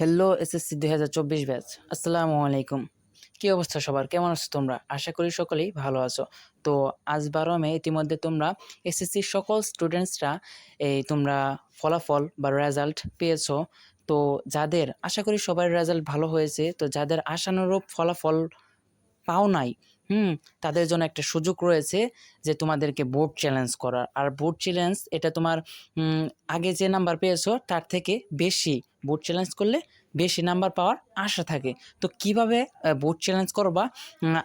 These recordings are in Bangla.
হ্যালো এসএসসি দুই হাজার চব্বিশ ব্যাচ আসসালামু আলাইকুম। কী অবস্থা সবার? কেমন আছো তোমরা? আশা করি সকলেই ভালো আছো। তো আজ বারো মে, ইতিমধ্যে তোমরা এসএসসির সকল স্টুডেন্টসরা এই তোমরা ফলাফল বা রেজাল্ট পেয়েছ। তো যাদের, আশা করি সবার রেজাল্ট ভালো হয়েছে, তো যাদের আশানুরূপ ফলাফল পাও নাই হুম, তাদের জন্য একটা সুযোগ রয়েছে যে তোমাদেরকে বোর্ড চ্যালেঞ্জ করার। আর বোর্ড চ্যালেঞ্জ এটা তোমার আগে যে নাম্বার পেয়েছ তার থেকে বেশি বোর্ড চ্যালেঞ্জ করলে বেশি নাম্বার পাওয়ার আশা থাকে। তো কীভাবে বোর্ড চ্যালেঞ্জ করবা?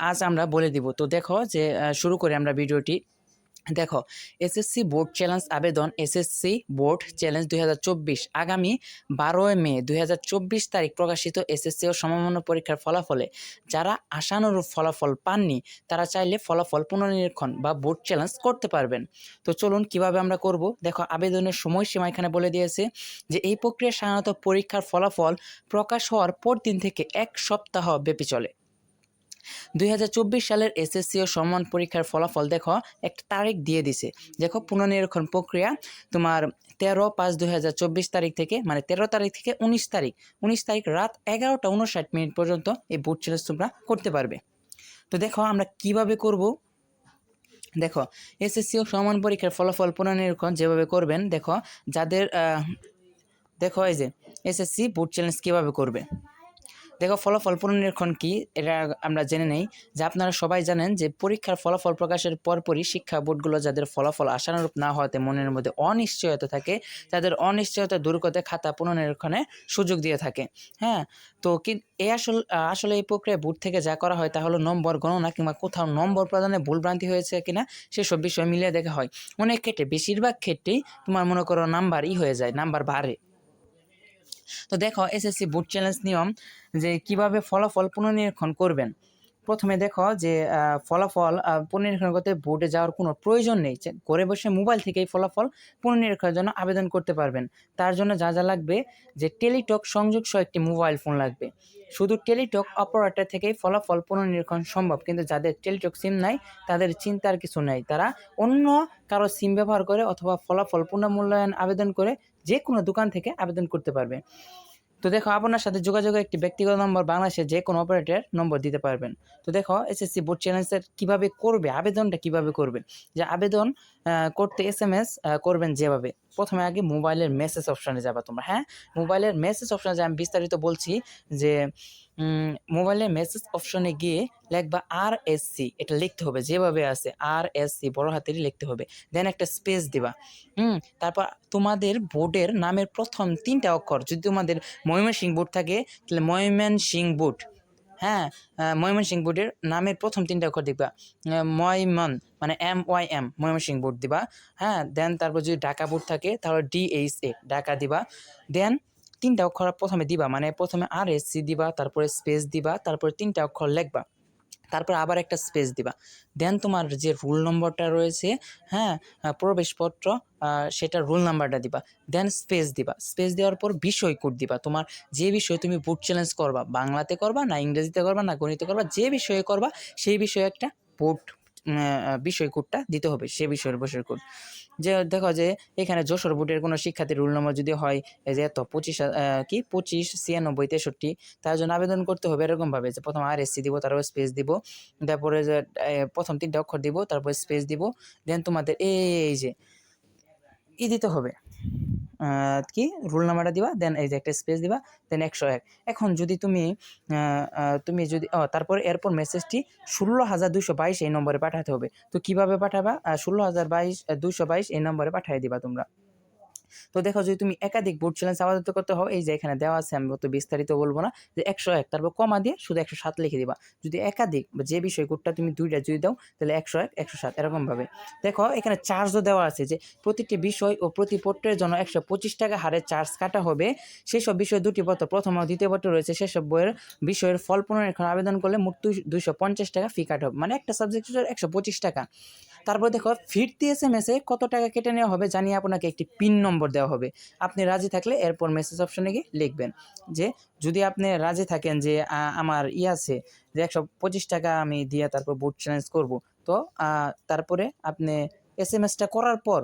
আজ আমরা বলে দিব। তো দেখো যে শুরু করি আমরা ভিডিওটি। দেখো এসএসসি বোর্ড চ্যালেঞ্জ আবেদন এসএসসি বোর্ড চ্যালেঞ্জ দুই হাজার চব্বিশ। আগামী বারোই মে দুই হাজার চব্বিশ তারিখ প্রকাশিত এসএসসি ও সমমান্য পরীক্ষার ফলাফলে যারা আশানুরূপ ফলাফল পাননি, তারা চাইলে ফলাফল পুনর্নিরীক্ষণ বা বোর্ড চ্যালেঞ্জ করতে পারবেন। তো চলুন কীভাবে আমরা করব? দেখো, আবেদনের সময়সীমা এখানে বলে দিয়েছে যে এই প্রক্রিয়া সাধারণত পরীক্ষার ফলাফল প্রকাশ হওয়ার পর দিন থেকে এক সপ্তাহ ব্যাপী চলে। দুই হাজার চব্বিশ সালের এসএসসি ও সম্মান পরীক্ষার ফলাফল দেখো, একটা তারিখ দিয়ে দিছে। দেখো, পুনর্নিরীক্ষণ প্রক্রিয়া তোমার তেরো পাঁচ দুই তারিখ থেকে মানে তেরো তারিখ থেকে উনিশ তারিখ উনিশ তারিখ রাত এগারোটা উনষাট মিনিট পর্যন্ত এই বুট চ্যালেঞ্জ তোমরা করতে পারবে। তো দেখো, আমরা কীভাবে করব? দেখো, এসএসসি ও সমান পরীক্ষার ফলাফল পুনর্নিরীক্ষণ যেভাবে করবেন, দেখো, যাদের দেখো, এই যে, এসএসসি বুট চ্যালেঞ্জ কীভাবে করবে? দেখো ফলাফল পুনর্নিরীক্ষণ কি? এটা আমরা জেনে নেই। যে আপনারা সবাই জানেন যে পরীক্ষার ফলাফল প্রকাশের পরপরই শিক্ষা বোর্ডগুলো যাদের ফলাফল আশানুরূপ না হওয়াতে মনের মধ্যে অনিশ্চয়তা থাকে, তাদের অনিশ্চয়তা দূর করতে খাতা পুনর্নিরীক্ষণে সুযোগ দিয়ে থাকে। হ্যাঁ তো কি এই আসল, আসলে এই প্রক্রিয়া বোর্ড থেকে যা করা হয় তা হলো নম্বর গণনা কিংবা কোথাও নম্বর প্রদানে ভুলভ্রান্তি হয়েছে কিনা সেসব বিষয় মিলিয়ে দেখা হয়। অনেক ক্ষেত্রে, বেশিরভাগ ক্ষেত্রেই তোমার মনে করো নাম্বারই হয়ে যায়, নাম্বার বাড়ে। তো দেখো এসএসসি বোর্ড চ্যালেঞ্জ নিয়ম যে কীভাবে ফলাফল পুনর্নিরীক্ষণ করবেন। প্রথমে দেখো যে ফলাফল পুনর্নিরীক্ষণ করতে বোর্ডে যাওয়ার কোনো প্রয়োজন নেই। ঘরে বসে মোবাইল থেকেই ফলাফল পুনর্নিরীক্ষণের জন্য আবেদন করতে পারবেন। তার জন্য যা যা লাগবে, যে, টেলিটক সংযোগ সহ একটি মোবাইল ফোন লাগবে। শুধু টেলিটক অপারেটর থেকেই ফলাফল পুনর্নিরীক্ষণ সম্ভব, কিন্তু যাদের টেলিটক সিম নাই, তাদের চিন্তার কিছু নেই। তারা অন্য কারও সিম ব্যবহার করে অথবা ফলাফল পুনর্মূল্যায়ন আবেদন করে যে কোনো দোকান থেকে আবেদন করতে পারবে। তো দেখো, আপনার সাথে যোগাযোগের একটি ব্যক্তিগত নম্বর বাংলাদেশের যে কোনো অপারেটর নম্বর দিতে পারবেন। তো দেখো এসএসসি বোর্ড চ্যালেঞ্জের কীভাবে করবে, আবেদনটা কীভাবে করবেন যে আবেদন করতে এস এম এস করবেন যেভাবে। প্রথমে আগে মোবাইলের মেসেজ অপশানে যাবা তোমরা হ্যাঁ? মোবাইলের মেসেজ অপশানে আমি বিস্তারিত বলছি যে মোবাইলের মেসেজ অপশনে গিয়ে লিখবা আর এস সি এটা লিখতে হবে, যেভাবে আছে আর এস সি বড় হাতেরই লিখতে হবে। দেন একটা স্পেস দিবা, হুম? তারপর তোমাদের বোর্ডের নামের প্রথম তিনটা অক্ষর, যদি তোমাদের ময়মনসিং বোর্ড থাকে, তাহলে ময়মনসিং বোর্ড হ্যাঁ ময়মনসিং বোর্ডের নামের প্রথম তিনটা অক্ষর দিবা ময়মন মানে M Y M Mymensingh board দিবা। হ্যাঁ দেন তারপর যদি ঢাকা বোর্ড থাকে, তাহলে ডিএইচ এ, ঢাকা দিবা। দেন তিনটা অক্ষর প্রথমে দিবা মানে প্রথমে আর এস সি দিবা, তারপরে স্পেস দিবা, তারপরে তিনটা অক্ষর লিখবা। তারপর আবার একটা স্পেস দিবা। দেন তোমার যে রুল নম্বরটা রয়েছে হ্যাঁ প্রবেশপত্র সেটা রুল নাম্বারটা দিবা। দেন স্পেস দিবা। স্পেস দেওয়ার পর বিষয় কোড দিবা। তোমার যে বিষয় তুমি বুট চ্যালেঞ্জ করবা, বাংলাতে করবা না ইংরেজিতে করবা না গণিতে করবা, যে বিষয়ে করবা, সেই বিষয়ে একটা বুট বিষয় কোডটা দিতে হবে, সে বিষয়ের বিষয় কোড। যে দেখো যে এখানে যশোর বুটের কোনো শিক্ষার্থীর রুল নম্বর যদি হয় যে এত পঁচিশ কি? পঁচিশ, ছিয়ানব্বই, তেষট্টি, তার জন্য আবেদন করতে হবে এরকমভাবে। যে প্রথম আর এসসি দিব, তারপর স্পেস দিব, তারপরে যে প্রথম তিনটা অক্ষর দিব, তারপর স্পেস দিব দেন তোমাদের এই যে ই দিতে হবে। কি? রুল নাম্বারটা দিবা দেন এই যে একটা স্পেস দিবা দেন একশো এক। এখন যদি তুমি তুমি যদি তারপর এরপর মেসেজটি ষোলো হাজার দুশো বাইশ এই নম্বরে পাঠাতে হবে। তো কীভাবে পাঠাবা? ষোলো হাজার বাইশ দুশো বাইশ এই নম্বরে পাঠিয়ে দিবা তোমরা। তো দেখো যদি তুমি একাধিক বোর্ড চ্যালেঞ্জ আবেদন করতে হও, এই যে এখানে দেওয়া আছে, আমি অত বিস্তারিত বলব না, যে একশো এক, তারপর কমা দিয়ে শুধু একশো সাত লিখে দিবা। যদি একাধিক যে বিষয় কোডটা তুমি দুইটা যদি দাও, তাহলে একশো এক, একশো সাত এরকমভাবে দেখো, এখানে চার্জও দেওয়া আছে যে প্রতিটি বিষয় ও প্রতি পত্রের জন্য একশো পঁচিশ টাকা হারে চার্জ কাটা হবে। সেসব বিষয় দুটি পত্র, প্রথম ও দ্বিতীয় পত্র রয়েছে, সেসব বইয়ের বিষয়ের ফল পুনরীক্ষণ আবেদন করলে মোট দুইশো পঞ্চাশ টাকা ফি কাট হবে। মানে একটা সাবজেক্টের একশো পঁচিশ টাকা। তারপর দেখো, ফিরতি এস এম এসে কত টাকা কেটে নেওয়া হবে জানিয়ে আপনাকে একটি পিন নম্বর দেওয়া হবে। আপনি রাজি থাকলে এরপর মেসেজ অপশনে গিয়ে লিখবেন যে, যদি আপনি রাজি থাকেন যে আমার ই আছে যে একশো পঁচিশ টাকা আমি দিয়ে তারপর বুট চ্যালেঞ্জ করব। তো তারপরে আপনি এস এম এসটা করার পর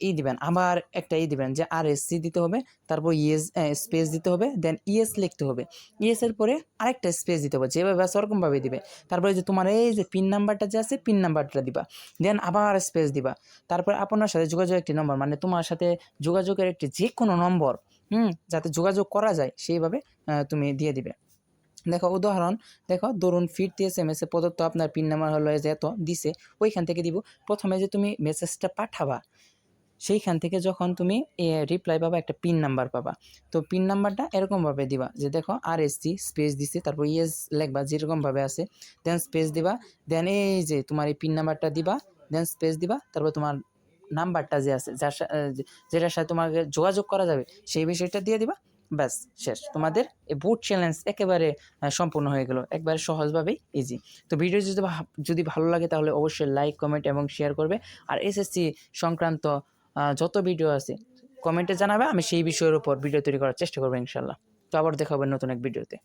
ই দিবেন। আবার একটা ই দিবেন যে আর এস সি দিতে হবে, তারপর ইএস স্পেস দিতে হবে দেন ইএস লিখতে হবে। ইএস এর পরে আরেকটা স্পেস দিতে হবে, যেভাবে আছে ওরকমভাবে দিবে। তারপরে যে তোমার এই যে পিন নাম্বারটা যে আছে পিন নাম্বারটা দিবা। দেন আবার স্পেস দিবা। তারপর আপনার সাথে যোগাযোগ একটি নম্বর মানে তোমার সাথে যোগাযোগের একটি যে কোনো নম্বর হুম, যাতে যোগাযোগ করা যায়, সেইভাবে তুমি দিয়ে দিবে। দেখো উদাহরণ, দেখো ধরুন ফিরতি এস এম প্রদত্ত আপনার পিন নাম্বার হলো যে এত, দিছে, ওইখান থেকে দিব। প্রথমে যে তুমি মেসেজটা পাঠাবা সেইখান থেকে যখন তুমি রিপ্লাই পাবা, একটা পিন নাম্বার পাবা। তো পিন নাম্বারটা এরকমভাবে দিবা যে দেখো আর এস সি স্পেস দিছি, তারপর ইয়েস লেখবা যেরকমভাবে আছে দেন স্পেস দিবা দেন এই যে তোমার এই পিন নাম্বারটা দিবা দেন স্পেস দিবা, তারপর তোমার নাম্বারটা যে আছে, যার যেটার সাথে তোমাকে যোগাযোগ করা যাবে, সেই বিষয়টা দিয়ে দিবা, ব্যাস, শেষ। তোমাদের এই বুট চ্যালেঞ্জ একেবারে সম্পূর্ণ হয়ে গেল, একবারে সহজভাবেই ইজি তো ভিডিও যদি যদি ভালো লাগে তাহলে অবশ্যই লাইক কমেন্ট এবং শেয়ার করবে। আর এসএসসি সংক্রান্ত যত ভিডিও আছে কমেন্টে জানাবে, আমি সেই বিষয়ের উপর ভিডিও তৈরি করার চেষ্টা করব ইনশাল্লাহ তো আবার দেখাবেন নতুন এক ভিডিওতে